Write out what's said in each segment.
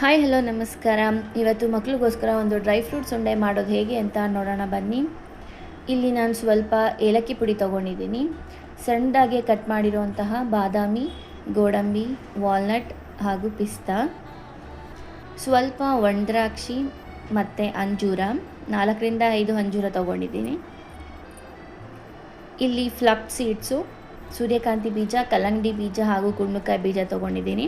Hi hello ನಮಸ್ಕಾರ. ಇವತ್ತು ಮಕ್ಕಳಿಗೋಸ್ಕರ ಒಂದು ಡ್ರೈ ಫ್ರೂಟ್ಸ್ ಉಂಡೆ ಮಾಡೋದು ಹೇಗೆ ಅಂತ ನೋಡೋಣ ಬನ್ನಿ. ಇಲ್ಲಿ ನಾನು ಸ್ವಲ್ಪ ಏಲಕ್ಕಿ ಪುಡಿ ತೊಗೊಂಡಿದ್ದೀನಿ. ಸಣ್ಣದಾಗೆ ಕಟ್ ಮಾಡಿರುವಂತಹ ಬಾದಾಮಿ, ಗೋಡಂಬಿ ವಾಲ್ನಟ್ ಹಾಗೂ ಪಿಸ್ತಾ. ಸ್ವಲ್ಪ ಒಣದ್ರಾಕ್ಷಿ ಮತ್ತು ಅಂಜೂರ. ನಾಲ್ಕರಿಂದ ಐದು ಅಂಜೂರ ತೊಗೊಂಡಿದ್ದೀನಿ. ಇಲ್ಲಿ ಫ್ಲಪ್ ಸೀಡ್ಸು ಸೂರ್ಯಕಾಂತಿ ಬೀಜ, ಕಲ್ಲಂಗಡಿ ಬೀಜ ಹಾಗೂ ಕುಣ್ಣುಕಾಯಿ ಬೀಜ ತೊಗೊಂಡಿದ್ದೀನಿ.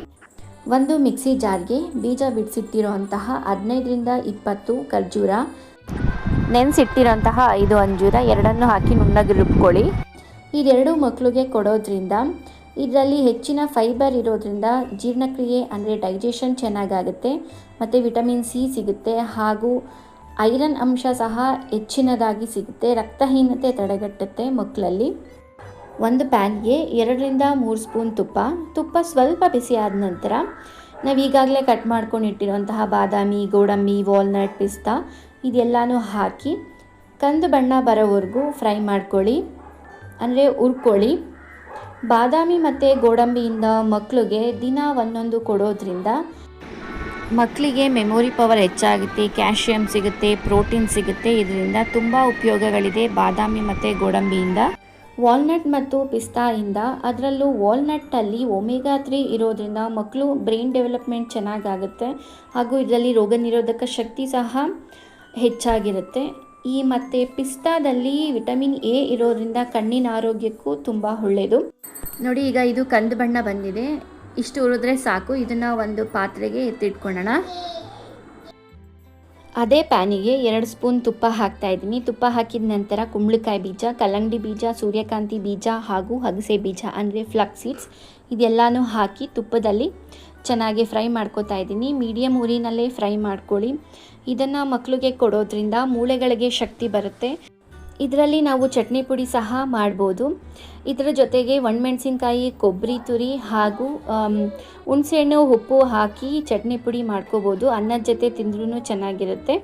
ಒಂದು ಮಿಕ್ಸಿ ಜಾರ್ಗೆ ಬೀಜ ಬಿಡಿಸಿಟ್ಟಿರುವಂತಹ ಹದಿನೈದರಿಂದ ಇಪ್ಪತ್ತು ಖರ್ಜೂರ ನೆನೆಸಿಟ್ಟಿರೋಂತಹ ಐದು ಅಂಜೂರ, ಎರಡನ್ನು ಹಾಕಿ ನುಣ್ಣಗೆ ರುಬ್ಕೊಳ್ಳಿ. ಇದೆರಡು ಮಕ್ಕಳಿಗೆ ಕೊಡೋದ್ರಿಂದ ಇದರಲ್ಲಿ ಹೆಚ್ಚಿನ ಫೈಬರ್ ಇರೋದ್ರಿಂದ ಜೀರ್ಣಕ್ರಿಯೆ ಅಂದರೆ ಡೈಜೆಷನ್ ಚೆನ್ನಾಗಾಗುತ್ತೆ ಮತ್ತು ವಿಟಮಿನ್ ಸಿ ಸಿಗುತ್ತೆ ಹಾಗೂ ಐರನ್ ಅಂಶ ಸಹ ಹೆಚ್ಚಿನದಾಗಿ ಸಿಗುತ್ತೆ, ರಕ್ತಹೀನತೆ ತಡೆಗಟ್ಟುತ್ತೆ ಮಕ್ಕಳಲ್ಲಿ ಒಂದು ಪ್ಯಾನ್ಗೆ ಎರಡರಿಂದ ಮೂರು ಸ್ಪೂನ್ ತುಪ್ಪ. ತುಪ್ಪ ಸ್ವಲ್ಪ ಬಿಸಿ ಆದ ನಂತರ ನಾವು ಈಗಾಗಲೇ ಕಟ್ ಮಾಡ್ಕೊಂಡು ಇಟ್ಟಿರುವಂತಹ ಬಾದಾಮಿ, ಗೋಡಂಬಿ ವಾಲ್ನಟ್ ಪಿಸ್ತಾ ಇದೆಲ್ಲನೂ ಹಾಕಿ ಕಂದು ಬಣ್ಣ ಬರೋವರೆಗೂ ಫ್ರೈ ಮಾಡ್ಕೊಳ್ಳಿ. ಅಂದರೆ ಹುರ್ಕೊಳ್ಳಿ. ಬಾದಾಮಿ ಮತ್ತು ಗೋಡಂಬಿಯಿಂದ ಮಕ್ಕಳಿಗೆ ದಿನ ಒಂದೊಂದು ಕೊಡೋದ್ರಿಂದ ಮಕ್ಕಳಿಗೆ ಮೆಮೊರಿ ಪವರ್ ಹೆಚ್ಚಾಗುತ್ತೆ, ಕ್ಯಾಲ್ಶಿಯಂ ಸಿಗುತ್ತೆ, ಪ್ರೋಟೀನ್ ಸಿಗುತ್ತೆ. ಇದರಿಂದ ತುಂಬ ಉಪಯೋಗಗಳಿದೆ ಬಾದಾಮಿ ಮತ್ತು ಗೋಡಂಬಿಯಿಂದ. ವಾಲ್ನಟ್ ಮತ್ತು ಪಿಸ್ತಾಯಿಂದ ಅದರಲ್ಲೂ ವಾಲ್ನಟ್ಟಲ್ಲಿ ಒಮೆಗಾ ತ್ರೀ ಇರೋದ್ರಿಂದ ಮಕ್ಕಳು ಬ್ರೈನ್ ಡೆವಲಪ್ಮೆಂಟ್ ಚೆನ್ನಾಗಾಗುತ್ತೆ ಹಾಗೂ ಇದರಲ್ಲಿ ರೋಗ ನಿರೋಧಕ ಶಕ್ತಿ ಸಹ ಹೆಚ್ಚಾಗಿರುತ್ತೆ. ಈ ಮತ್ತು ಪಿಸ್ತಾದಲ್ಲಿ ವಿಟಮಿನ್ ಎ ಇರೋದ್ರಿಂದ ಕಣ್ಣಿನ ಆರೋಗ್ಯಕ್ಕೂ ತುಂಬ ಒಳ್ಳೆಯದು ನೋಡಿ, ಈಗ ಇದು ಕಂದು ಬಣ್ಣ ಬಂದಿದೆ. ಇಷ್ಟು ಉರಿದ್ರೆ ಸಾಕು. ಇದನ್ನು ಒಂದು ಪಾತ್ರೆಗೆ ಎತ್ತಿಟ್ಕೊಳ್ಳೋಣ. ಅದೇ ಪ್ಯಾನಿಗೆ ಎರಡು ಸ್ಪೂನ್ ತುಪ್ಪ ಹಾಕ್ತಾ ಇದ್ದೀನಿ. ತುಪ್ಪ ಹಾಕಿದ ನಂತರ ಕುಂಬಳಕಾಯಿ ಬೀಜ, ಕಲ್ಲಂಗಡಿ ಬೀಜ, ಸೂರ್ಯಕಾಂತಿ ಬೀಜ ಹಾಗೂ ಹಗಸೆ ಬೀಜ, ಅಂದರೆ ಫ್ಲಕ್ಸ್ ಸೀಡ್ಸ್ ಇದೆಲ್ಲನೂ ಹಾಕಿ ತುಪ್ಪದಲ್ಲಿ ಚೆನ್ನಾಗಿ ಫ್ರೈ ಮಾಡ್ಕೋತಾ ಇದ್ದೀನಿ. ಮೀಡಿಯಮ್ ಊರಿನಲ್ಲೇ ಫ್ರೈ ಮಾಡ್ಕೊಳ್ಳಿ. ಇದನ್ನು ಮಕ್ಕಳಿಗೆ ಕೊಡೋದ್ರಿಂದ ಮೂಳೆಗಳಿಗೆ ಶಕ್ತಿ ಬರುತ್ತೆ. ಇದರಲ್ಲಿ ನಾವು ಚಟ್ನಿ ಪುಡಿ ಸಹ ಮಾಡ್ಬೋದು. ಇದರ ಜೊತೆಗೆ ಒಣಮೆಣಸಿನ್ಕಾಯಿ, ಕೊಬ್ಬರಿ ತುರಿ ಹಾಗೂ ಹುಣಸೆಹಣ್ಣು, ಉಪ್ಪು ಹಾಕಿ ಚಟ್ನಿ ಪುಡಿ ಮಾಡ್ಕೋಬೋದು. ಅನ್ನದ ಜೊತೆ ತಿಂದ್ರೂ ಚೆನ್ನಾಗಿರುತ್ತೆ.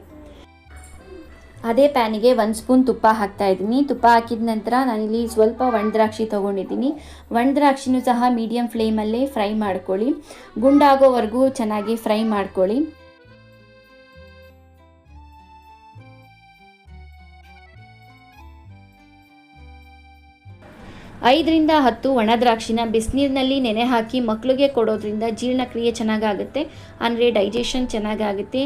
ಅದೇ ಪ್ಯಾನಿಗೆ ಒಂದು ಸ್ಪೂನ್ ತುಪ್ಪ ಹಾಕ್ತಾ ಇದ್ದೀನಿ. ತುಪ್ಪ ಹಾಕಿದ ನಂತರ ನಾನಿಲ್ಲಿ ಸ್ವಲ್ಪ ಒಣದ್ರಾಕ್ಷಿ ತೊಗೊಂಡಿದ್ದೀನಿ. ಒಣದ್ರಾಕ್ಷಿನೂ ಸಹ ಮೀಡಿಯಮ್ ಫ್ಲೇಮಲ್ಲೇ ಫ್ರೈ ಮಾಡ್ಕೊಳ್ಳಿ. ಗುಂಡಾಗೋವರೆಗೂ ಚೆನ್ನಾಗಿ ಫ್ರೈ ಮಾಡ್ಕೊಳ್ಳಿ. ಐದರಿಂದ ಹತ್ತು ಒಣದ್ರಾಕ್ಷಿನ ಬಿಸಿನೀರಿನಲ್ಲಿ ನೆನೆ ಹಾಕಿ ಮಕ್ಕಳಿಗೆ ಕೊಡೋದ್ರಿಂದ ಜೀರ್ಣಕ್ರಿಯೆ ಚೆನ್ನಾಗಾಗುತ್ತೆ ಅಂದರೆ ಡೈಜೆಷನ್ ಚೆನ್ನಾಗಾಗುತ್ತೆ.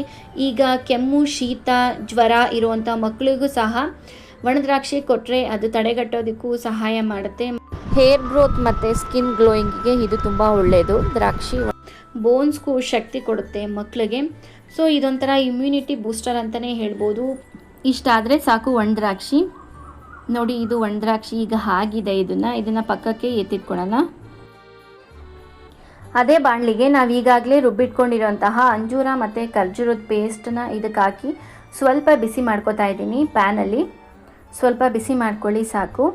ಈಗ ಕೆಮ್ಮು ಶೀತ ಜ್ವರ ಇರುವಂಥ ಮಕ್ಕಳಿಗೂ ಸಹ ಒಣದ್ರಾಕ್ಷಿ ಕೊಟ್ಟರೆ ಅದು ತಡೆಗಟ್ಟೋದಕ್ಕೂ ಸಹಾಯ ಮಾಡುತ್ತೆ. ಹೇರ್ ಗ್ರೋತ್ ಮತ್ತು ಸ್ಕಿನ್ ಗ್ಲೋಯಿಂಗಿಗೆ ಇದು ತುಂಬ ಒಳ್ಳೆಯದು ದ್ರಾಕ್ಷಿ ಬೋನ್ಸ್ಗೂ ಶಕ್ತಿ ಕೊಡುತ್ತೆ ಮಕ್ಕಳಿಗೆ ಸೊ ಇದೊಂಥರ ಇಮ್ಯುನಿಟಿ ಬೂಸ್ಟರ್ ಅಂತಲೇ ಹೇಳ್ಬೋದು. ಇಷ್ಟಾದರೆ ಸಾಕು ಒಣ ದ್ರಾಕ್ಷಿ. ನೋಡಿ, ಇದು ಒಣದ್ರಾಕ್ಷಿ ಈಗ ಆಗಿದೆ ಇದನ್ನು. ಇದನ್ನು ಪಕ್ಕಕ್ಕೆ ಎತ್ತಿಟ್ಕೊಳ್ಳೋಣ ಅದೇ ಬಾಣಲಿಗೆ ನಾವು ಈಗಾಗಲೇ ರುಬ್ಬಿಟ್ಕೊಂಡಿರೋಂತಹ ಅಂಜೂರ ಮತ್ತು ಖರ್ಜೂರದ ಪೇಸ್ಟನ್ನ ಇದಕ್ಕೆ ಹಾಕಿ ಸ್ವಲ್ಪ ಬಿಸಿ ಮಾಡ್ಕೋತಾ ಇದ್ದೀನಿ ಪ್ಯಾನಲ್ಲಿ. ಸ್ವಲ್ಪ ಬಿಸಿ ಮಾಡ್ಕೊಳ್ಳಿ, ಸಾಕು.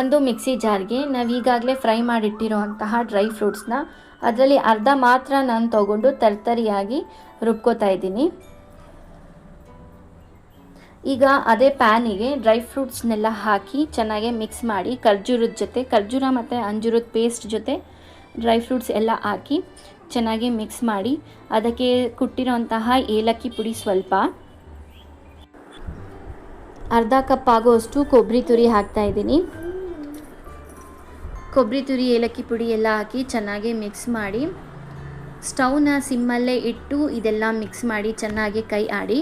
ಒಂದು ಮಿಕ್ಸಿ ಜಾರ್ಗೆ ನಾವು ಈಗಾಗಲೇ ಫ್ರೈ ಮಾಡಿಟ್ಟಿರೋಂತಹ ಡ್ರೈ ಫ್ರೂಟ್ಸ್ನ ಅದರಲ್ಲಿ ಅರ್ಧ ಮಾತ್ರ ನಾನು ತಗೊಂಡು ತರ್ತರಿಯಾಗಿ ರುಬ್ಕೋತಾ ಇದ್ದೀನಿ. ಈಗ ಅದೇ ಪ್ಯಾನಿಗೆ ಡ್ರೈ ಫ್ರೂಟ್ಸ್ನೆಲ್ಲ ಹಾಕಿ ಚೆನ್ನಾಗಿ ಮಿಕ್ಸ್ ಮಾಡಿ ಖರ್ಜೂರದ ಜೊತೆ, ಖರ್ಜೂರ ಮತ್ತು ಅಂಜೂರದ ಪೇಸ್ಟ್ ಜೊತೆ ಡ್ರೈ ಫ್ರೂಟ್ಸ್ ಎಲ್ಲ ಹಾಕಿ ಚೆನ್ನಾಗಿ ಮಿಕ್ಸ್ ಮಾಡಿ ಅದಕ್ಕೆ ಕುಟ್ಟಿರೋಂತಹ ಏಲಕ್ಕಿ ಪುಡಿ ಸ್ವಲ್ಪ. ಅರ್ಧ ಕಪ್ ಆಗೋಷ್ಟು ಕೊಬ್ಬರಿ ತುರಿ ಹಾಕ್ತಾ ಇದ್ದೀನಿ. ಕೊಬ್ಬರಿ ತುರಿ, ಏಲಕ್ಕಿ ಪುಡಿ ಎಲ್ಲ ಹಾಕಿ ಚೆನ್ನಾಗಿ ಮಿಕ್ಸ್ ಮಾಡಿ. ಸ್ಟವ್ನ ಸಿಮ್ಮಲ್ಲೇ ಇಟ್ಟು ಇದೆಲ್ಲ ಮಿಕ್ಸ್ ಮಾಡಿ ಚೆನ್ನಾಗಿ ಕೈ ಆಡಿ.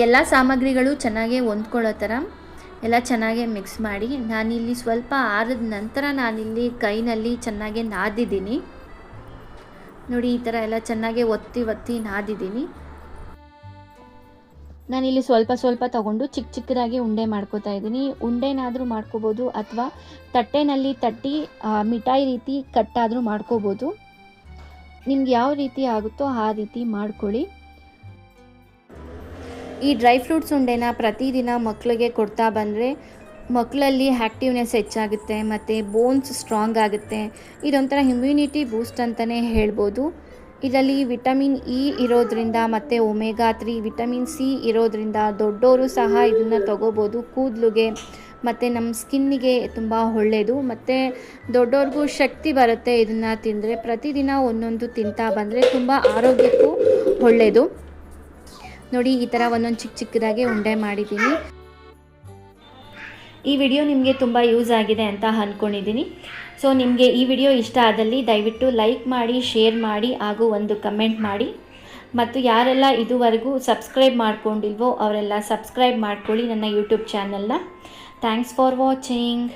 ಎಲ್ಲ ಸಾಮಗ್ರಿಗಳು ಚೆನ್ನಾಗೆ ಹೊಂದ್ಕೊಳ್ಳೋ ಥರ ಎಲ್ಲ ಚೆನ್ನಾಗೇ ಮಿಕ್ಸ್ ಮಾಡಿ ನಾನಿಲ್ಲಿ ಸ್ವಲ್ಪ ಆರಿದ ನಂತರ ನಾನಿಲ್ಲಿ ಕೈನಲ್ಲಿ ಚೆನ್ನಾಗೆ ನಾದಿದ್ದೀನಿ. ನೋಡಿ, ಈ ಥರ ಎಲ್ಲ ಚೆನ್ನಾಗೆ ಒತ್ತಿ ಒತ್ತಿ ನಾದಿದ್ದೀನಿ. ನಾನಿಲ್ಲಿ ಸ್ವಲ್ಪ ಸ್ವಲ್ಪ ತಗೊಂಡು ಚಿಕ್ಕ ಚಿಕ್ಕದಾಗಿ ಉಂಡೆ ಮಾಡ್ಕೋತಾ ಇದ್ದೀನಿ. ಉಂಡೆನಾದರೂ ಮಾಡ್ಕೋಬೋದು ಅಥವಾ ತಟ್ಟೆನಲ್ಲಿ ತಟ್ಟಿ ಮಿಠಾಯಿ ರೀತಿ ಕಟ್ಟಾದರೂ ಮಾಡ್ಕೋಬೋದು. ನಿಮ್ಗೆ ಯಾವ ರೀತಿ ಆಗುತ್ತೋ ಆ ರೀತಿ ಮಾಡ್ಕೊಳ್ಳಿ. ಈ ಡ್ರೈ ಫ್ರೂಟ್ಸ್ ಉಂಡೆನ ಪ್ರತಿದಿನ ಮಕ್ಕಳಿಗೆ ಕೊಡ್ತಾ ಬಂದರೆ ಮಕ್ಕಳಲ್ಲಿ ಆ್ಯಕ್ಟಿವ್ನೆಸ್ ಹೆಚ್ಚಾಗುತ್ತೆ, ಮತ್ತು ಬೋನ್ಸ್ ಸ್ಟ್ರಾಂಗ್ ಆಗುತ್ತೆ. ಇದೊಂಥರ ಇಮ್ಯುನಿಟಿ ಬೂಸ್ಟ್ ಅಂತಲೇ ಹೇಳ್ಬೋದು. ಇದರಲ್ಲಿ ವಿಟಮಿನ್ ಇ ಇರೋದ್ರಿಂದ ಮತ್ತು ಒಮೆಗಾ ತ್ರೀ, ವಿಟಮಿನ್ ಸಿ ಇರೋದ್ರಿಂದ ದೊಡ್ಡವರು ಸಹ ಇದನ್ನು ತಗೋಬೋದು ಕೂದಲುಗೆ, ಮತ್ತು ನಮ್ಮ ಸ್ಕಿನ್ನಿಗೆ ತುಂಬ ಒಳ್ಳೆಯದು ಮತ್ತು ದೊಡ್ಡವ್ರಿಗೂ ಶಕ್ತಿ ಬರುತ್ತೆ ಇದನ್ನು ತಿಂದರೆ. ಪ್ರತಿದಿನ ಒಂದೊಂದು ತಿಂತಾ ಬಂದರೆ ತುಂಬ ಆರೋಗ್ಯಕ್ಕೂ ಒಳ್ಳೆಯದು ನೋಡಿ, ಈ ಥರ ಒಂದೊಂದು ಚಿಕ್ಕ ಚಿಕ್ಕದಾಗಿ ಉಂಡೆ ಮಾಡಿದ್ದೀನಿ. ಈ ವಿಡಿಯೋ ನಿಮಗೆ ತುಂಬ ಯೂಸ್ ಆಗಿದೆ ಅಂತ ಅಂದ್ಕೊಂಡಿದ್ದೀನಿ ಸೊ ನಿಮಗೆ ಈ ವಿಡಿಯೋ ಇಷ್ಟ ಆದಲ್ಲಿ ದಯವಿಟ್ಟು ಲೈಕ್ ಮಾಡಿ, ಶೇರ್ ಮಾಡಿ, ಹಾಗೂ ಒಂದು ಕಮೆಂಟ್ ಮಾಡಿ. ಮತ್ತು ಯಾರೆಲ್ಲ ಇದುವರೆಗೂ ಸಬ್ಸ್ಕ್ರೈಬ್ ಮಾಡ್ಕೊಂಡಿಲ್ವೋ, ಅವರೆಲ್ಲ ಸಬ್ಸ್ಕ್ರೈಬ್ ಮಾಡ್ಕೊಳ್ಳಿ ನನ್ನ ಯೂಟ್ಯೂಬ್ ಚಾನಲ್ನ. Thanks for watching